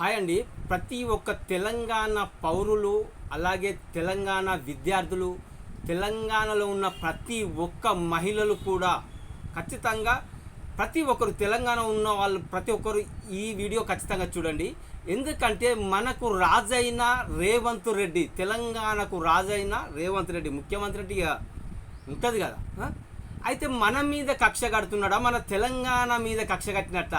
Hi అండి. ప్రతి ఒక్క తెలంగాణ పౌరులు అలాగే తెలంగాణ విద్యార్థులు తెలంగాణలో ఉన్న ప్రతి ఒక్క మహిళలు కూడా ఖచ్చితంగా ప్రతి ఒక్కరు తెలంగాణ ఉన్న వాళ్ళు ప్రతి ఒక్కరు ఈ వీడియో ఖచ్చితంగా చూడండి. ఎందుకంటే మనకు రాజైన రేవంత్ రెడ్డి తెలంగాణకు రాజైన రేవంత్ రెడ్డి ముఖ్యమంత్రి రెడ్డి ఉంటుంది కదా అయితే మన మీద కక్ష కడుతున్నాడా? మన తెలంగాణ మీద కక్ష కట్టినట్ట?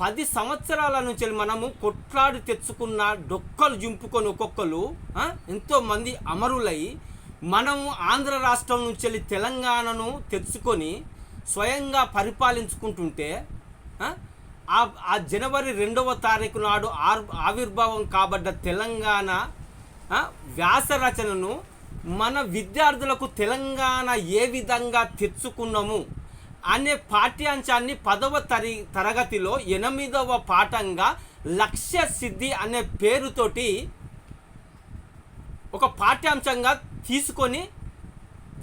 పది సంవత్సరాల నుంచి మనము కొట్లాడి తెచ్చుకున్న డొక్కలు జింపుకొని ఒక్కొక్కరు ఎంతోమంది అమరులై మనము ఆంధ్ర రాష్ట్రం నుంచి వెళ్ళి తెలంగాణను తెచ్చుకొని స్వయంగా పరిపాలించుకుంటుంటే ఆ? జనవరి రెండవ తారీఖు నాడు ఆర్ ఆవిర్భావం కాబడ్డ తెలంగాణ వ్యాస రచనను మన విద్యార్థులకు తెలంగాణ ఏ విధంగా తెచ్చుకున్నాము అనే పాఠ్యాంశాన్ని పదవ తరి తరగతిలో ఎనిమిదవ పాఠంగా లక్ష్య సిద్ధి అనే పేరుతోటి ఒక పాఠ్యాంశంగా తీసుకొని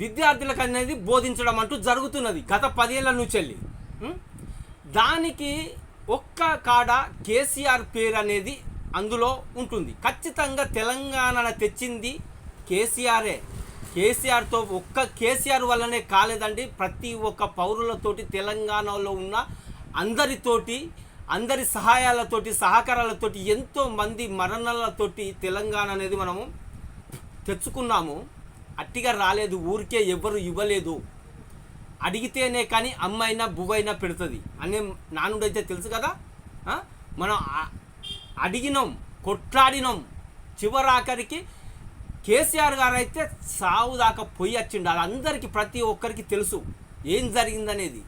విద్యార్థులకు అనేది బోధించడం అంటూ జరుగుతున్నది గత పదేళ్ళ నుంచి వెళ్ళి దానికి ఒక్క కాడ కేసీఆర్ పేరు అనేది అందులో ఉంటుంది. ఖచ్చితంగా తెలంగాణ తెచ్చింది కేసీఆరే. కేసీఆర్తో ఒక్క కేసీఆర్ వల్లనే కాలేదండి. ప్రతి ఒక్క పౌరులతోటి తెలంగాణలో ఉన్న అందరితోటి అందరి సహాయాలతోటి సహకారాలతోటి ఎంతో మంది మరణాలతోటి తెలంగాణ అనేది మనము తెచ్చుకున్నాము. అట్టిగా రాలేదు ఊరికే ఎవరు ఇవ్వలేదు. అడిగితేనే కానీ అమ్మైనా బువ్వైనా పెడుతుంది. అనే నానుడైతే తెలుసు కదా? మనం అడిగినాం కొట్లాడినాం. చివరాఖరికి కేసీఆర్ గారు అయితే సావు దాకా పొయ్యి వచ్చిండు అది అందరికీ ప్రతి ఒక్కరికి తెలుసు. ఏం జరిగిందనేది?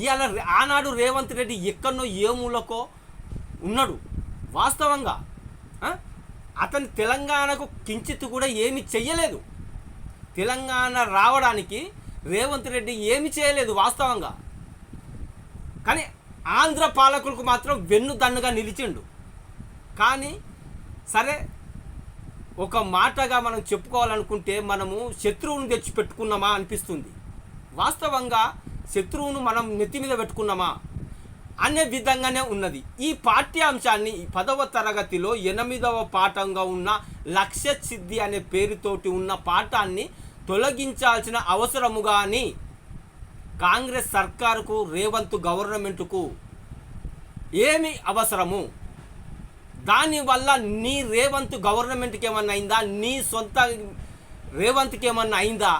ఇవాళ ఆనాడు రేవంత్ రెడ్డి ఎక్కడనో ఏ మూలకో ఉన్నాడు. వాస్తవంగా అతను తెలంగాణకు కించిత్ కూడా ఏమి చెయ్యలేదు. తెలంగాణ రావడానికి రేవంత్ రెడ్డి ఏమి చేయలేదు వాస్తవంగా. కానీ ఆంధ్ర పాలకులకు మాత్రం వెన్నుదన్నుగా నిలిచిండు. కానీ సరే ఒక మాటగా మనం చెప్పుకోవాలనుకుంటే మనము శత్రువును తెచ్చి పెట్టుకున్నామా అనిపిస్తుంది. వాస్తవంగా శత్రువును మనం నెత్తి మీద పెట్టుకున్నామా అనే విధంగానే ఉన్నది. ఈ పాఠ్యాంశాన్ని ఈ పదవ తరగతిలో ఎనిమిదవ పాఠంగా ఉన్న లక్ష్య సిద్ధి అనే పేరుతోటి ఉన్న పాఠాన్ని తొలగించాల్సిన అవసరము కానీ కాంగ్రెస్ సర్కారుకు రేవంత్ గవర్నమెంట్కు ఏమి అవసరము? దానివల్ల నీ రేవంత్ గవర్నమెంట్కి ఏమన్నా అయిందా? నీ సొంత రేవంత్కి ఏమన్నా అయిందా?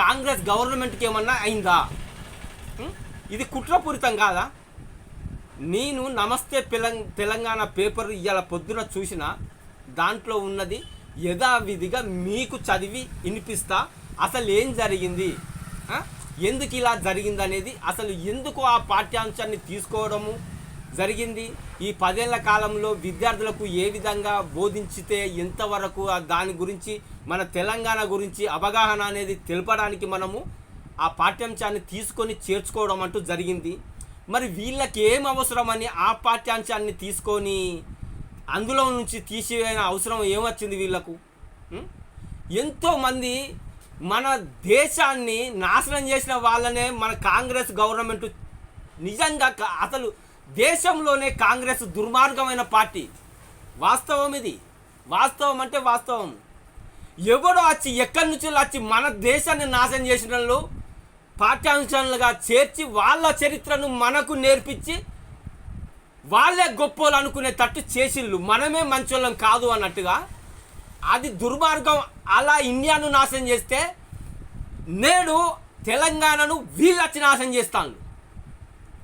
కాంగ్రెస్ గవర్నమెంట్కి ఏమన్నా అయిందా? ఇది కుట్రపూరితం కాదా? నేను నమస్తే తెలంగాణ పేపర్ ఇవాళ పొద్దున చూసిన దాంట్లో ఉన్నది యథావిధిగా మీకు చదివి వినిపిస్తా. అసలు ఏం జరిగింది? ఎందుకు ఇలా జరిగింది అనేది అసలు ఎందుకు ఆ పాఠ్యాంశాన్ని తీసుకోవడము? జరిగింది. ఈ పదేళ్ళ కాలంలో విద్యార్థులకు ఏ విధంగా బోధించితే ఎంతవరకు దాని గురించి మన తెలంగాణ గురించి అవగాహన అనేది తెలపడానికి మనము ఆ పాఠ్యాంశాన్ని తీసుకొని చేర్చుకోవడం అంటూ జరిగింది. మరి వీళ్ళకి ఏం అవసరమని ఆ పాఠ్యాంశాన్ని తీసుకొని అందులో నుంచి తీసివేయన అవసరం ఏమొచ్చింది వీళ్ళకు? ఎంతోమంది మన దేశాన్ని నాశనం చేసిన వాళ్ళనే మన కాంగ్రెస్ గవర్నమెంట్ నిజంగా అసలు దేశంలోనే కాంగ్రెస్ దుర్మార్గమైన పార్టీ. వాస్తవం ఇది. వాస్తవం అంటే వాస్తవం. ఎవడో వచ్చి ఎక్కడి నుంచి వచ్చి మన దేశాన్ని నాశనం చేసిన వాళ్ళు పాఠ్యాంశాలుగా చేర్చి వాళ్ళ చరిత్రను మనకు నేర్పించి వాళ్ళే గొప్పోలు అనుకునే తట్టు చేసిళ్ళు. మనమే మంచోళ్ళం కాదు అన్నట్టుగా. అది దుర్మార్గం. అలా ఇండియాను నాశనం చేస్తే నేడు తెలంగాణను వీళ్ళొచ్చి నాశనం చేస్తాను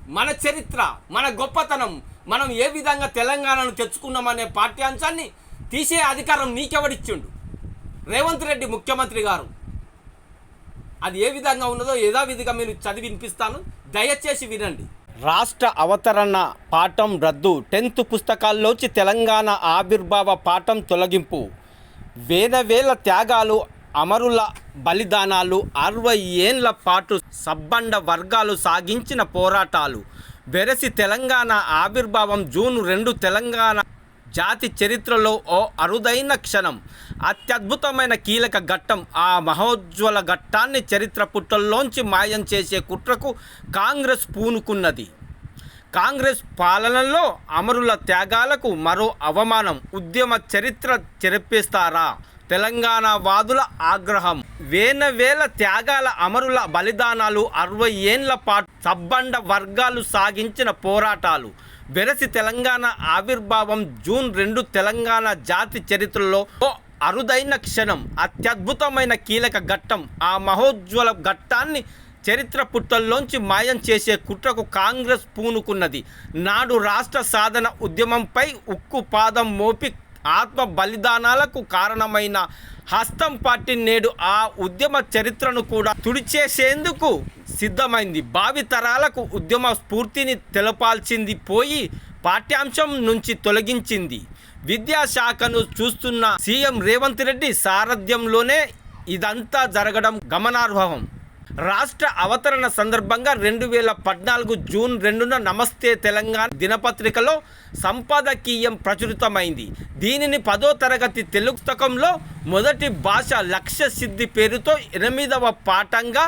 మన చరిత్ర మన గొప్పతనం మనం ఏ విధంగా తెలంగాణను తెచ్చుకున్నామనే పాఠ్యాంశాన్ని తీసే అధికారం నీకెవడిచ్చిండు? రేవంత్ రెడ్డి ముఖ్యమంత్రి గారు. అది ఏ విధంగా ఉన్నదో యథావిధిగా మీరు చదివి వినిపిస్తాను. దయచేసి వినండి. రాష్ట్ర అవతరణ పాఠం రద్దు టెన్త్ పుస్తకాల్లోంచి తెలంగాణ ఆవిర్భావ పాఠం తొలగింపు. వేల వేల త్యాగాలు అమరుల బలిదానాలు అరవై ఏండ్ల పాటు సబ్బండ వర్గాలు సాగించిన పోరాటాలు. వెరసి తెలంగాణ ఆవిర్భావం జూన్ రెండు తెలంగాణ జాతి చరిత్రలో ఓ అరుదైన క్షణం. అత్యద్భుతమైన కీలక ఘట్టం. ఆ మహోజ్వల ఘట్టాన్ని చరిత్ర పుట్టల్లోంచి మాయం చేసే కుట్రకు కాంగ్రెస్ పూనుకున్నది. కాంగ్రెస్ పాలనలో అమరుల త్యాగాలకు మరో అవమానం. ఉద్యమ చరిత్ర చెరిపిస్తారా? తెలంగాణ వాదుల ఆగ్రహం. వేనవేల త్యాగాల అమరుల బలిదానాలు అరవై ఏండ్ల పాటు సబ్బండ వర్గాలు సాగించిన పోరాటాలు. వెరసి తెలంగాణ ఆవిర్భావం జూన్ రెండు తెలంగాణ జాతి చరిత్రలో ఓ అరుదైన క్షణం అత్యద్భుతమైన కీలక ఘట్టం. ఆ మహోజ్వల ఘట్టాన్ని చరిత్ర పుట్టల్లోంచి మాయం చేసే కుట్రకు కాంగ్రెస్ పూనుకున్నది. నాడు రాష్ట్ర సాధన ఉద్యమంపై ఉక్కు పాదం మోపి ఆత్మ బలిదానాలకు కారణమైన హస్తం పార్టీ నేడు ఆ ఉద్యమ చరిత్రను కూడా తుడిచేసేందుకు సిద్ధమైంది. భావి తరాలకు ఉద్యమ స్ఫూర్తిని తెలపాల్సింది పోయి పాఠ్యాంశం నుంచి తొలగించింది. విద్యాశాఖను చూస్తున్న సీఎం రేవంత్ రెడ్డి సారథ్యంలోనే ఇదంతా జరగడం గమనార్హం. రాష్ట్ర అవతరణ సందర్భంగా రెండు వేల పద్నాలుగు జూన్ రెండున నమస్తే తెలంగాణ దినపత్రికలో సంపాదకీయం ప్రచురితమైంది. దీనిని పదో తరగతి తెలుగు పుస్తకంలో మొదటి భాష లక్ష్య సిద్ధి పేరుతో ఎనిమిదవ పాఠంగా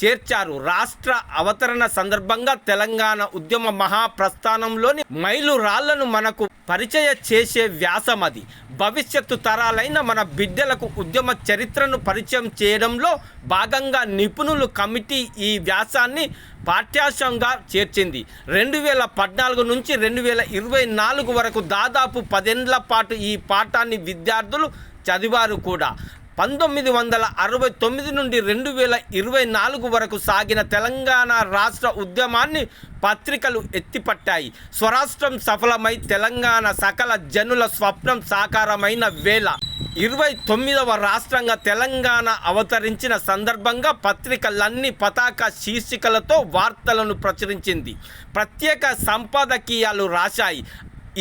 చేర్చారు. రాష్ట్ర అవతరణ సందర్భంగా తెలంగాణ ఉద్యమ మహాప్రస్థానంలోని మైలురాళ్ళను మనకు పరిచయ చేసే వ్యాసం అది. భవిష్యత్తు తరాలైన మన బిడ్డలకు ఉద్యమ చరిత్రను పరిచయం చేయడంలో భాగంగా నిపుణులు కమిటీ ఈ వ్యాసాన్ని పాఠ్యాంశంగా చేర్చింది. రెండు వేల పద్నాలుగు నుంచి రెండు వేల ఇరవై నాలుగు వరకు దాదాపు పదేండ్ల పాటు ఈ పాఠాన్ని విద్యార్థులు చదివారు కూడా. పంతొమ్మిది వందల అరవై తొమ్మిది నుండి రెండు వేల ఇరవై నాలుగు వరకు సాగిన తెలంగాణ రాష్ట్ర ఉద్యమాన్ని పత్రికలు ఎత్తిపట్టాయి. స్వరాష్ట్రం సఫలమై తెలంగాణ సకల జనుల స్వప్నం సాకారమైన వేళ ఇరవై తొమ్మిదవ రాష్ట్రంగా తెలంగాణ అవతరించిన సందర్భంగా పత్రికలన్నీ పతాక శీర్షికలతో వార్తలను ప్రచురించింది. ప్రత్యేక సంపాదకీయాలు రాశాయి.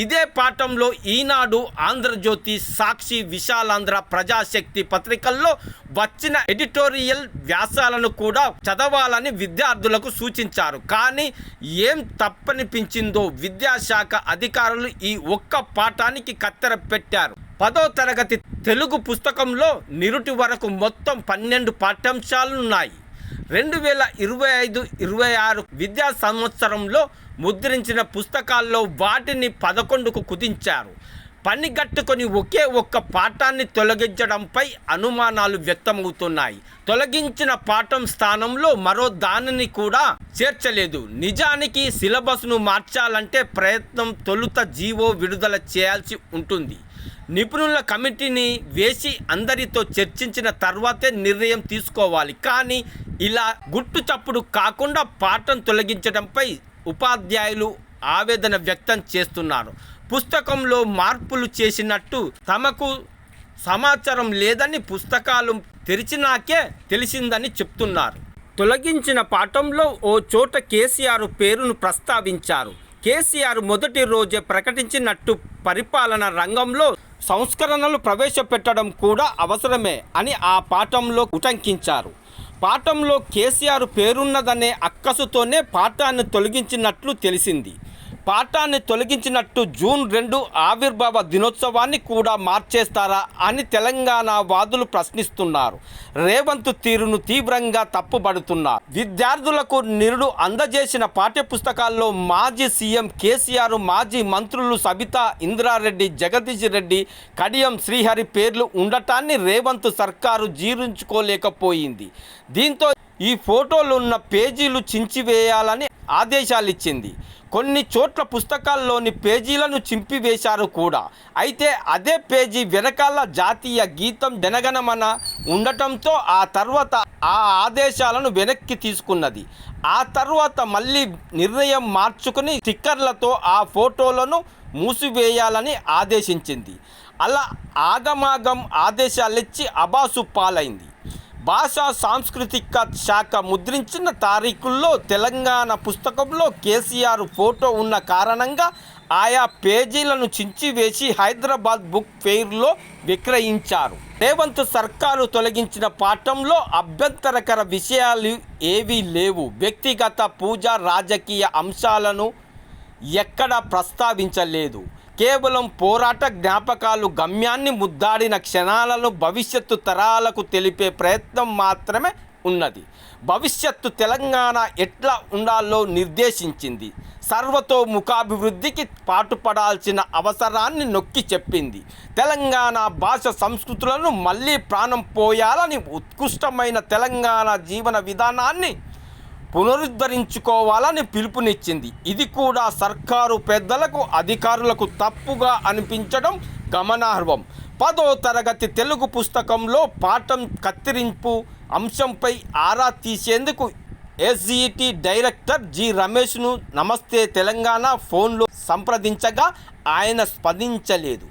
ఇదే పాఠంలో ఈనాడు ఆంధ్రజ్యోతి సాక్షి విశాలాంధ్ర ప్రజాశక్తి పత్రికల్లో వచ్చిన ఎడిటోరియల్ వ్యాసాలను కూడా చదవాలని విద్యార్థులకు సూచించారు. కానీ ఏం తప్పనిపించిందో విద్యాశాఖ అధికారులు ఈ ఒక్క పాఠానికి కత్తెర పెట్టారు. పదో తరగతి తెలుగు పుస్తకంలో నిరుటి వరకు మొత్తం పన్నెండు పాఠ్యాంశాలున్నాయి. రెండు వేల ఇరవై ఐదు ఇరవై ఆరు విద్యా సంవత్సరంలో ముద్రించిన పుస్తకాల్లో వాటిని పదకొండుకు కుదించారు. పనిగట్టుకొని ఒకే ఒక్క పాఠాన్ని తొలగించడంపై అనుమానాలు వ్యక్తమవుతున్నాయి. తొలగించిన పాఠం స్థానంలో మరో దానిని కూడా చేర్చలేదు. నిజానికి సిలబస్ను మార్చాలంటే ప్రయత్నం తొలుత జీవో విడుదల చేయాల్సి ఉంటుంది. నిపుణుల కమిటీని వేసి అందరితో చర్చించిన తర్వాతే నిర్ణయం తీసుకోవాలి. కానీ ఇలా గుట్టు చప్పుడు కాకుండా పాఠం తొలగించడంపై ఉపాధ్యాయులు ఆవేదన వ్యక్తం చేస్తున్నారు. పుస్తకంలో మార్పులు చేసినట్టు తమకు సమాచారం లేదని పుస్తకాలు తెరిచినాకే తెలిసిందని చెప్తున్నారు. తొలగించిన పాఠంలో ఓ చోట కేసీఆర్ పేరును ప్రస్తావించారు. కేసీఆర్ మొదటి రోజే ప్రకటించినట్టు పరిపాలన రంగంలో సంస్కరణలు ప్రవేశపెట్టడం కూడా అవసరమే అని ఆ పాఠంలో ఉటంకించారు. పాఠంలో కేసీఆర్ పేరున్నదనే అక్కసుతోనే పాఠాన్ని తొలగించినట్లు తెలిసింది. పాఠాన్ని తొలగించినట్టు జూన్ రెండు ఆవిర్భావ దినోత్సవాన్ని కూడా మార్చేస్తారా అని తెలంగాణ వాదులు ప్రశ్నిస్తున్నారు. రేవంత్ తీరును తీవ్రంగా తప్పుబడుతున్నారు. విద్యార్థులకు నిరుడు అందజేసిన పాఠ్యపుస్తకాల్లో మాజీ సీఎం కేసీఆర్ మాజీ మంత్రులు సబితా ఇంద్రారెడ్డి జగదీష్ రెడ్డి కడియం శ్రీహరి పేర్లు ఉండటాన్ని రేవంత్ సర్కారు జీర్ణించుకోలేకపోయింది. దీంతో ఈ ఫోటోలు ఉన్న పేజీలు చించివేయాలని ఆదేశాలు ఇచ్చింది కొన్ని చోట్ల పుస్తకాల్లోని పేజీలను చింపివేశారు కూడా. అయితే అదే పేజీ వెనకాల జాతీయ గీతం జనగణమన ఉండటంతో ఆ తర్వాత ఆ ఆదేశాలను వెనక్కి తీసుకున్నది. ఆ తర్వాత మళ్ళీ నిర్ణయం మార్చుకుని స్టిక్కర్లతో ఆ ఫోటోలను మూసివేయాలని ఆదేశించింది. అలా ఆగమాగం ఆదేశాలిచ్చి అబాసు పాలైంది. భాషా సాంస్కృతిక శాఖ ముద్రించిన తారీఖుల్లో తెలంగాణ పుస్తకంలో కేసీఆర్ ఫోటో ఉన్న కారణంగా ఆయా పేజీలను చించివేసి హైదరాబాద్ బుక్ ఫెయిర్లో విక్రయించారు. రేవంత్ సర్కారు తొలగించిన పాఠంలో అభ్యంతరకర విషయాలు ఏవీ లేవు. వ్యక్తిగత పూజ రాజకీయ అంశాలను ఎక్కడా ప్రస్తావించలేదు. కేవలం పోరాట జ్ఞాపకాలు గమ్యాన్ని ముద్దాడిన క్షణాలను భవిష్యత్తు తరాలకు తెలిపే ప్రయత్నం మాత్రమే ఉన్నది. భవిష్యత్తు తెలంగాణ ఎట్లా ఉండాలో నిర్దేశించింది. సర్వతో ముఖాభివృద్ధికి పాటుపడాల్సిన అవసరాన్ని నొక్కి చెప్పింది. తెలంగాణ భాష సంస్కృతులను మళ్ళీ ప్రాణం పోయాలని ఉత్కృష్టమైన తెలంగాణ జీవన విధానాన్ని పునరుద్ధరించుకోవాలని పిలుపునిచ్చింది. ఇది కూడా సర్కారు పెద్దలకు అధికారులకు తప్పుగా అనిపించడం గమనార్హం. పదో తరగతి తెలుగు పుస్తకంలో పాఠం కత్తిరింపు అంశంపై ఆరా తీసేందుకు ఎస్జిటి డైరెక్టర్ జి రమేష్ను నమస్తే తెలంగాణ ఫోన్లో సంప్రదించగా ఆయన స్పందించలేదు.